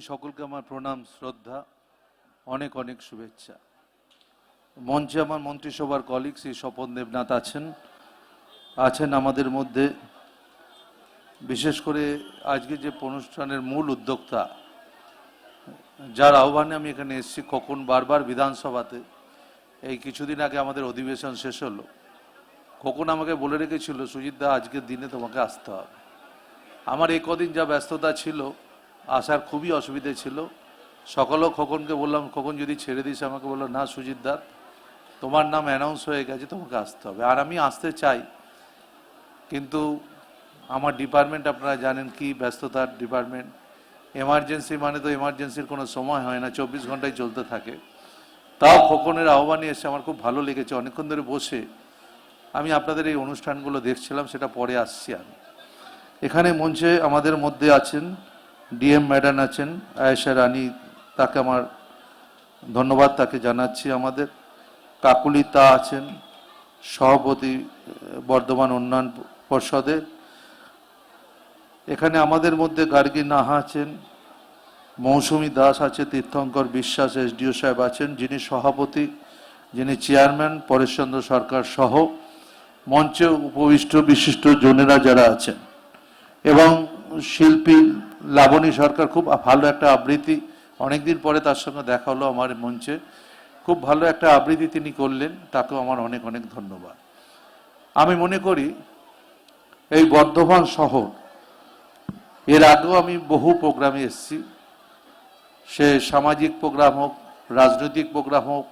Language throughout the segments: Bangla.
সকলকে আমার প্রণাম, শ্রদ্ধা, অনেক অনেক শুভেচ্ছা। মঞ্চে আমার মন্ত্রিসভার কলিগ শ্রী স্বপন দেবনাথ আছেন। আছেন আমাদের মধ্যে। বিশেষ করে আজকে যে অনুষ্ঠানের মূল উদ্যোক্তা, যার আহ্বানে আমি এখানে এসেছি কখন বারবার বিধানসভাতে। এই কিছুদিন আগে আমাদের অধিবেশন শেষ হলো। কখন আমাকে বলে রেখেছিল, সুজিত দা, আজকের দিনে তোমাকে আসতে হবে। আমার এই কদিন যা ব্যস্ততা ছিল আসার খুবই অসুবিধে ছিল। সকালেও খোকনকে বললাম, খোকন যদি ছেড়ে দিস আমাকে, বলল, না সুজিত দা, তোমার নাম অ্যানাউন্স হয়ে গেছে, তোমাকে আসতে হবে। আর আমি আসতে চাই, কিন্তু আমার ডিপার্টমেন্ট আপনারা জানেন কি ব্যস্ততার ডিপার্টমেন্ট এমার্জেন্সি মানে তো এমার্জেন্সির কোনো সময় হয় না, চব্বিশ ঘন্টায় চলতে থাকে। তাও খোকনের আহ্বানে এসে আমার খুব ভালো লেগেছে, অনেকক্ষণ ধরে বসে আমি আপনাদের এই অনুষ্ঠানগুলো দেখছিলাম, সেটা পরে আসছি আমি। এখানে মঞ্চে আমাদের মধ্যে আছেন ডিএম ম্যাডাম আছেন, আয়েশা রানী, তাকে আমার ধন্যবাদ তাকে জানাচ্ছি আমাদের। কাকুলিতা আছেন, সভাপতি, বর্ধমান উন্নয়ন পর্ষদের। এখানে আমাদের মধ্যে গার্গী নাহা আছেন, মৌসুমী দাস আছে, তীর্থঙ্কর বিশ্বাস, এসডিও সাহেব আছেন, যিনি সভাপতি, যিনি চেয়ারম্যান, পরেশচন্দ্র সরকার সহ মঞ্চে উপবিষ্ট বিশিষ্ট জনেরা যারা আছেন। এবং শিল্পী লাবণী সরকার খুব ভালো একটা আবৃত্তি, অনেকদিন পরে তার সঙ্গে দেখা হলো আমার মঞ্চে। খুব ভালো একটা আবৃত্তি তিনি করলেন, তাকেও আমার অনেক অনেক ধন্যবাদ। আমি মনে করি, এই বর্ধমান শহর, এর আগেও আমি বহু প্রোগ্রামে এসেছি। সে সামাজিক প্রোগ্রাম হোক, রাজনৈতিক প্রোগ্রাম হোক,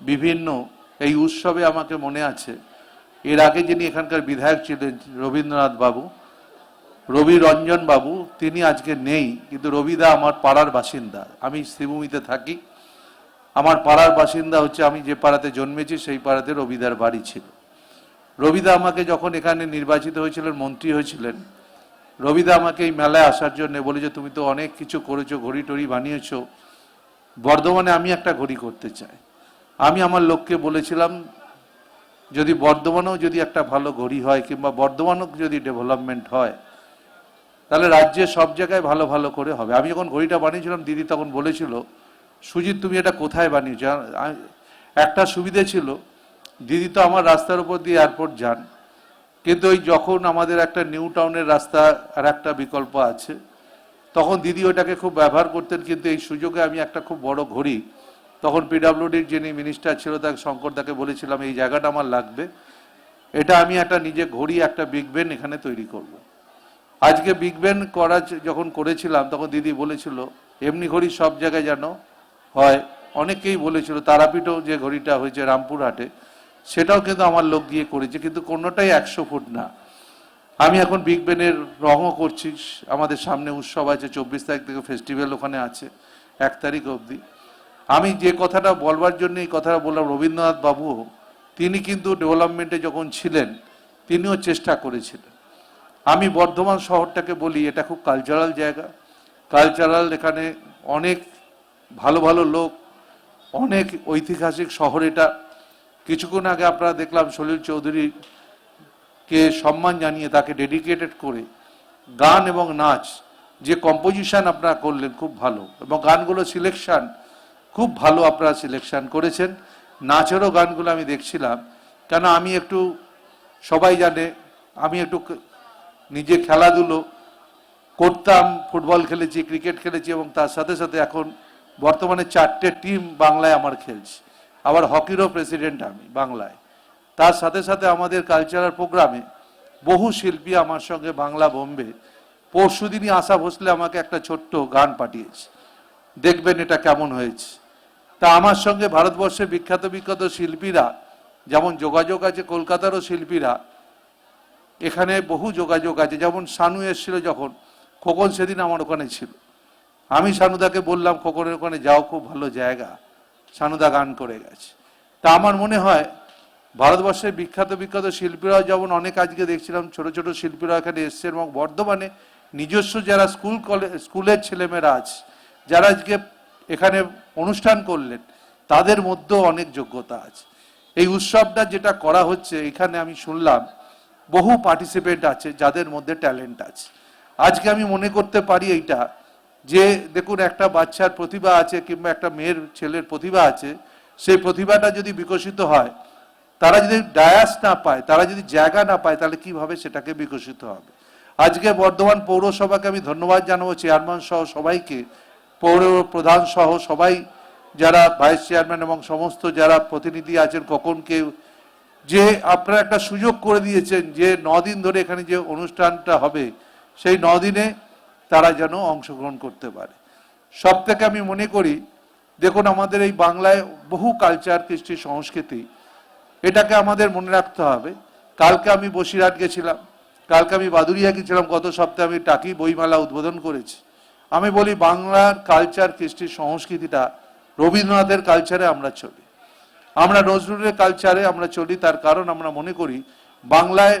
বিভিন্ন এই উৎসবে আমাকে মনে আছে। এর আগে যিনি এখানকার বিধায়ক ছিলেন রবীন্দ্রনাথ বাবু রবি রঞ্জন বাবু, তিনি আজকে নেই, কিন্তু রবিদা আমার পাড়ার বাসিন্দা। আমি শ্রীভূমিতে থাকি। আমার পাড়ার বাসিন্দা হচ্ছে আমি যে পাড়াতে জন্মেছি, সেই পাড়াতে রবিদার বাড়ি ছিল। রবিদা আমাকে যখন এখানে নির্বাচিত হয়েছিলেন, মন্ত্রী হয়েছিলেন রবিদা আমাকে এই মেলায় আসার জন্য বলে যে, তুমি তো অনেক কিছু করেছ, ঘড়ি টড়ি বানিয়েছো। বর্ধমানে আমি একটা ঘড়ি করতে চাই। আমি আমার লোককে বলেছিলাম, যদি বর্ধমানেও যদি একটা ভালো ঘড়ি হয় কিংবা বর্ধমানও যদি ডেভেলপমেন্ট হয় তাহলে রাজ্যে সব জায়গায় ভালো ভালো করে হবে আমি যখন ঘড়িটা বানিয়েছিলাম, দিদি তখন বলেছিল, সুজিত, তুমি এটা কোথায় বানিয়েছো একটা সুবিধে ছিল, দিদি তো আমার রাস্তার উপর দিয়ে এয়ারপোর্ট যান, কিন্তু ওই যখন আমাদের একটা নিউ টাউনের রাস্তা আর একটা বিকল্প আছে, তখন দিদি ওটাকে খুব ব্যবহার করতেন, কিন্তু এই সুযোগে আমি একটা খুব বড় ঘড়ি, তখন পিডাব্লিউডির যিনি মিনিস্টার ছিল, তাকে, শঙ্কর তাকে বলেছিলাম, এই জায়গাটা আমার লাগবে, এটা আমি একটা নিজে ঘড়ি, একটা বিগ বেন এখানে তৈরি করব। আজকে বিগ বেন করা যখন করেছিলাম, তখন দিদি বলেছিল, এমনি ঘড়ি সব জায়গায় যেন হয়। অনেকেই বলেছিল, তারাপীঠেও যে ঘড়িটা হয়েছে রামপুরহাটে, সেটাও কিন্তু আমার লোক গিয়ে করেছে, কিন্তু কোনোটাই একশো ফুট না। আমি এখন বিগ বেনের রঙও করছি, আমাদের সামনে উৎসব আছে, চব্বিশ তারিখ থেকে ফেস্টিভ্যাল ওখানে আছে, এক তারিখ অবধি। আমি যে কথাটা বলবার জন্য এই কথাটা বললাম, রবীন্দ্রনাথ বাবুও, তিনি কিন্তু ডেভেলপমেন্টে যখন ছিলেন, তিনিও চেষ্টা করেছিলেন। আমি বর্ধমান শহরটাকে বলি, এটা খুব কালচারাল জায়গা। কালচারাল এখানে অনেক ভালো ভালো লোক, অনেক ঐতিহাসিক শহর এটা। কিছুক্ষণ আগে আপনারা দেখলাম সলিল চৌধুরী কে সম্মান জানিয়ে তাকে ডেডিকেটেড করে গান এবং নাচ, যে কম্পোজিশন আপনারা করলেন খুব ভালো। এবং গানগুলো সিলেকশন খুব ভালো আপনারা সিলেকশন করেছেন। নাচেরও গানগুলো আমি দেখছিলাম। কেন আমি একটু, সবাই জানে, আমি একটু নিজে খেলাধুলো করতাম, ফুটবল খেলেছি, ক্রিকেট খেলেছি এবং তার সাথে সাথে এখন বর্তমানে চারটে টিম বাংলায় আমার খেলছি। আবার হকিরও প্রেসিডেন্ট আমি, বাংলায়। তার সাথে সাথে আমাদের কালচারাল প্রোগ্রামে বহু শিল্পী আমার সঙ্গে বাংলা বোম্বে। পরশু দিনই আশা ভোসলে আমাকে একটা ছোট্ট গান পাঠিয়েছে। দেখবেন এটা কেমন হয়েছে। তা আমার সঙ্গে ভারতবর্ষের বিখ্যাত বিখ্যাত শিল্পীরা, যেমন যোগাযোগ আছে কলকাতারও শিল্পীরা এখানে বহু যোগাযোগ আছে। যেমন সানু এসেছিল যখন, খোকন সেদিন আমার ওখানে ছিল। আমি সানুদাকে বললাম, খোকনের ওখানে যাও, খুব ভালো জায়গা। সানুদা গান করে গেছে। তা আমার মনে হয়, ভারতবর্ষের বিখ্যাত বিখ্যাত শিল্পীরাও যেমন অনেক আজকে দেখছিলাম, ছোট ছোট শিল্পীরা এখানে এসছে এবং বর্ধমানে নিজস্ব যারা স্কুল কলেজ স্কুলের ছেলেমেয়েরা আছে, যারা আজকে এখানে অনুষ্ঠান করলেন, তাদের মধ্যেও অনেক যোগ্যতা আছে। এই উৎসবটা যেটা করা হচ্ছে, এখানে আমি শুনলাম বহু পার্টিসিপেন্ট আছে, যাদের মধ্যে ট্যালেন্ট আছে। আজকে আমি মনে করতে পারি এইটা, যে দেখুন, একটা বাচ্চার প্রতিভা আছে কিংবা একটা মেয়ের ছেলের প্রতিভা আছে, সেই প্রতিভাটা যদি বিকশিত হয়, তারা যদি ডায়াস না পায়, তারা যদি জায়গা না পায়, তাহলে কীভাবে সেটাকে বিকশিত হবে? আজকে বর্ধমান পৌরসভাকে আমি ধন্যবাদ জানাব চেয়ারম্যান সহ সবাইকে, পৌর প্রধান সহ সবাই, যারা ভাইস চেয়ারম্যান এবং সমস্ত যারা প্রতিনিধি আছেন কখনকে যে আপনারা একটা সুযোগ করে দিয়েছেন যে দিন ধরে এখানে যে অনুষ্ঠানটা হবে, সেই দিনে তারা যেন অংশগ্রহণ করতে পারে। সব থেকে আমি মনে করি, দেখুন আমাদের এই বাংলায় বহু কালচার কৃষ্টি, সংস্কৃতি, এটাকে আমাদের মনে রাখতে হবে। কালকে আমি বসিরহাট গেছিলাম, কালকে আমি বাদুরিয়া গেছিলাম, গত সপ্তাহে আমি টাকি বইমেলা উদ্বোধন করেছি। আমি বলি বাংলার কালচার কৃষ্টি, সংস্কৃতিটা রবীন্দ্রনাথের কালচারে আমরা চলি। আমরা নজরুলের কালচারে আমরা চলি, তার কারণ আমরা মনে করি, বাংলায়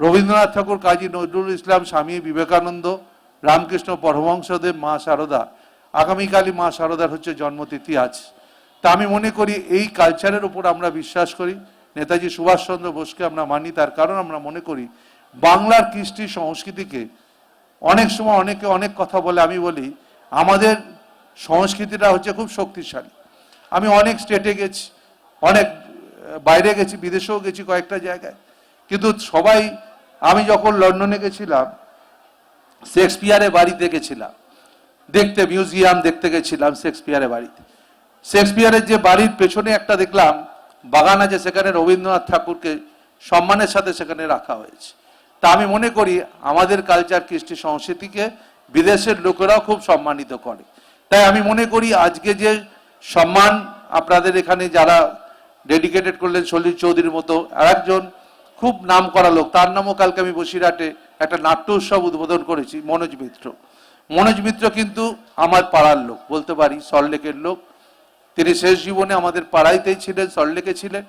রবীন্দ্রনাথ ঠাকুর, কাজী নজরুল ইসলাম, স্বামী বিবেকানন্দ, রামকৃষ্ণ পরমহংসদেব, মা শারদা আগামীকালই মা শারদার হচ্ছে জন্মতিথি আছে তা আমি মনে করি এই কালচারের উপর আমরা বিশ্বাস করি, নেতাজি সুভাষচন্দ্র বোসকে আমরা মানি, তার কারণ আমরা মনে করি, বাংলার কৃষ্টি সংস্কৃতিকে অনেক সময় অনেকে অনেক কথা বলে, আমি বলি, আমাদের সংস্কৃতিটা হচ্ছে খুব শক্তিশালী। আমি অনেক স্টেটে গেছি অনেক বাইরে গেছি, বিদেশেও গেছি কয়েকটা জায়গায়। কিন্তু সবাই, আমি যখন লন্ডনে গেছিলাম, শেক্সপিয়ারের বাড়িতে গেছিলাম। দেখতে, মিউজিয়াম দেখতে গেছিলাম শেক্সপিয়ারের বাড়িতে। শেক্সপিয়ারের যে বাড়ির পেছনে একটা দেখলাম, বাগান আছে, সেখানে রবীন্দ্রনাথ ঠাকুরকে সম্মানের সাথে সেখানে রাখা হয়েছে। তা আমি মনে করি, আমাদের কালচার কৃষ্টি সংস্কৃতিকে বিদেশের লোকেরাও খুব সম্মানিত করে। তাই আমি মনে করি, আজকে যে সম্মান আপনাদের এখানে যারা ডেডিকেটেড করলেন সলিল চৌধুরীর মতো আরেকজন খুব নাম করা লোক। তার নামও কালকে আমি বসিরহাটে একটা নাট্য উৎসব উদ্বোধন করেছি, মনোজ মিত্র। মনোজ মিত্র কিন্তু আমার পাড়ার লোক, বলতে পারি সল্টলেকের লোক। তিনি শেষ জীবনে আমাদের পাড়াইতেই ছিলেন সল্টলেকে ছিলেন।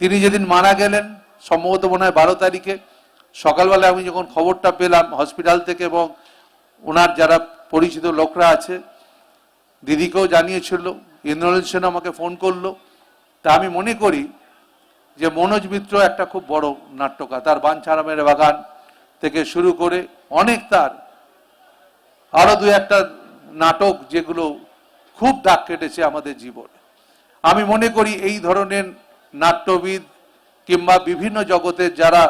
তিনি যেদিন মারা গেলেন, সম্ভবত মনে হয় বারো তারিখে সকালবেলা আমি যখন খবরটা পেলাম হসপিটাল থেকে এবং ওনার যারা পরিচিত লোকরা আছে, দিদিকেও জানিয়েছিল, ইন্দ্রনীল সেন আমাকে ফোন করল। তা আমি মনে করি যে মনোজ মিত্র একটা খুব বড় নাট্যকার। তার বাঞ্ছারামের বাগান থেকে শুরু করে অনেক তার। আরও দু একটা নাটক যেগুলো খুব দাগ কেটেছে আমাদের জীবনে। আমি মনে করি এই ধরনের নাট্যবিদ কিংবা বিভিন্ন জগতের যারা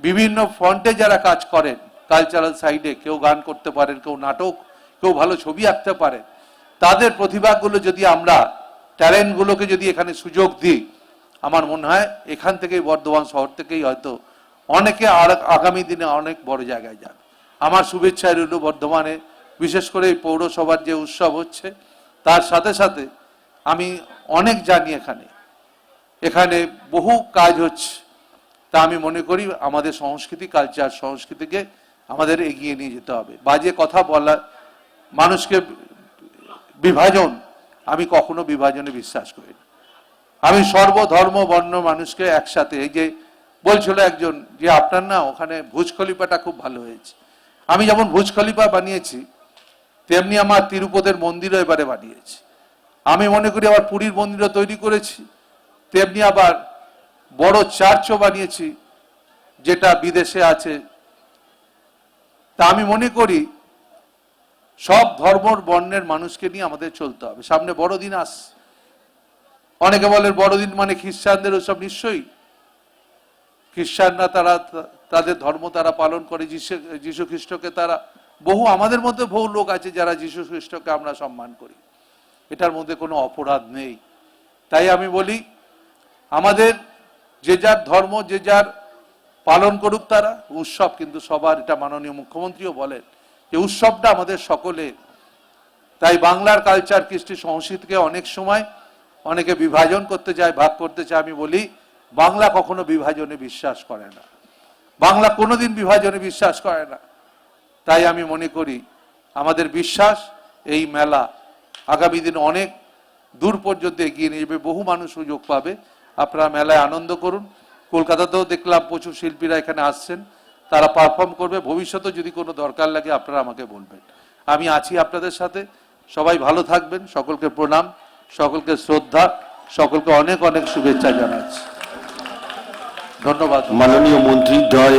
বিভিন্ন ফ্রন্টে যারা কাজ করেন, কালচারাল সাইডে কেউ গান করতে পারেন, কেউ নাটক, কেউ ভালো ছবি আঁকতে পারেন, তাদের প্রতিভাগুলো যদি আমরা ট্যালেন্টগুলোকে যদি এখানে সুযোগ দিই, আমার মনে হয় এখান থেকেই, বর্ধমান শহর থেকেই হয়তো অনেকে আর আগামী দিনে অনেক বড় জায়গায় যাবে। আমার শুভেচ্ছা রইল বর্ধমানে, বিশেষ করে এই পৌরসভার যে উৎসব হচ্ছে, তার সাথে সাথে আমি অনেক জানি এখানে। এখানে বহু কাজ হচ্ছে, তা আমি মনে করি আমাদের সংস্কৃতি কালচার সংস্কৃতিকে আমাদের এগিয়ে নিয়ে যেতে হবে। বাজে কথা বলা, মানুষকে বিভাজন আমি কখনো বিভাজনে বিশ্বাস করি আমি সর্বধর্ম, বর্ণ মানুষকে একসাথে এই যে বলছিল একজন যে আপনার না ওখানে ভুজ খলিফাটা খুব ভালো হয়েছে। আমি যেমন ভুজ খলিফা বানিয়েছি, তেমনি আমার তিরুপতির মন্দিরও এবারে বানিয়েছি। আমি মনে করি আবার পুরীর মন্দিরও তৈরি করেছি, তেমনি আবার বড় চার্চও বানিয়েছি, যেটা বিদেশে আছে। তা আমি মনে করি সব ধর্মর বর্ণের মানুষকে নিয়ে আমাদের চলতে হবে। সামনে বড়দিন আস। অনেকে বলেন বড়দিন মানে খ্রিস্টানদের ওসব নিশ্চয়ই। খ্রিস্টানরা তারা তাদের ধর্ম তারা পালন করে। যিশু খ্রিস্টকে তারা বহু আমাদের মধ্যে বহু লোক আছে যারা যীশু খ্রিস্টকে আমরা সম্মান করি। এটার মধ্যে কোনো অপরাধ নেই। তাই আমি বলি, আমাদের যে যার ধর্ম, যে যার পালন করুক তারা, উৎসব কিন্তু সবার, এটা মাননীয় মুখ্যমন্ত্রীও বলেন। যে উৎসবটা আমাদের সকলের তাই বাংলার কালচার কৃষ্টি সংস্কৃতিকে অনেক সময় অনেকে বিভাজন করতে চায়, ভাগ করতে চায়, আমি বলি, বাংলা কখনো বিভাজনে বিশ্বাস করে না। বাংলা কোনোদিন বিভাজনে বিশ্বাস করে না। তাই আমি মনে করি, আমাদের বিশ্বাস এই মেলা আগামী দিন অনেক দূর পর্যন্ত এগিয়ে নিয়ে যাবে, বহু মানুষ সুযোগ পাবে। আপনারা মেলায় আনন্দ করুন। কলকাতাতেও দেখলাম প্রচুর শিল্পীরা এখানে আসছেন। তারা পারফর্ম করবে। ভবিষ্যতে যদি কোনো দরকার লাগে আপনারা আমাকে বলবেন। আমি আছি আপনাদের সাথে। সবাই ভালো থাকবেন। সকলকে প্রণাম। সকলকে শ্রদ্ধা। সকলকে অনেক অনেক শুভেচ্ছা জানাচ্ছি। ধন্যবাদ। মাননীয় মন্ত্রী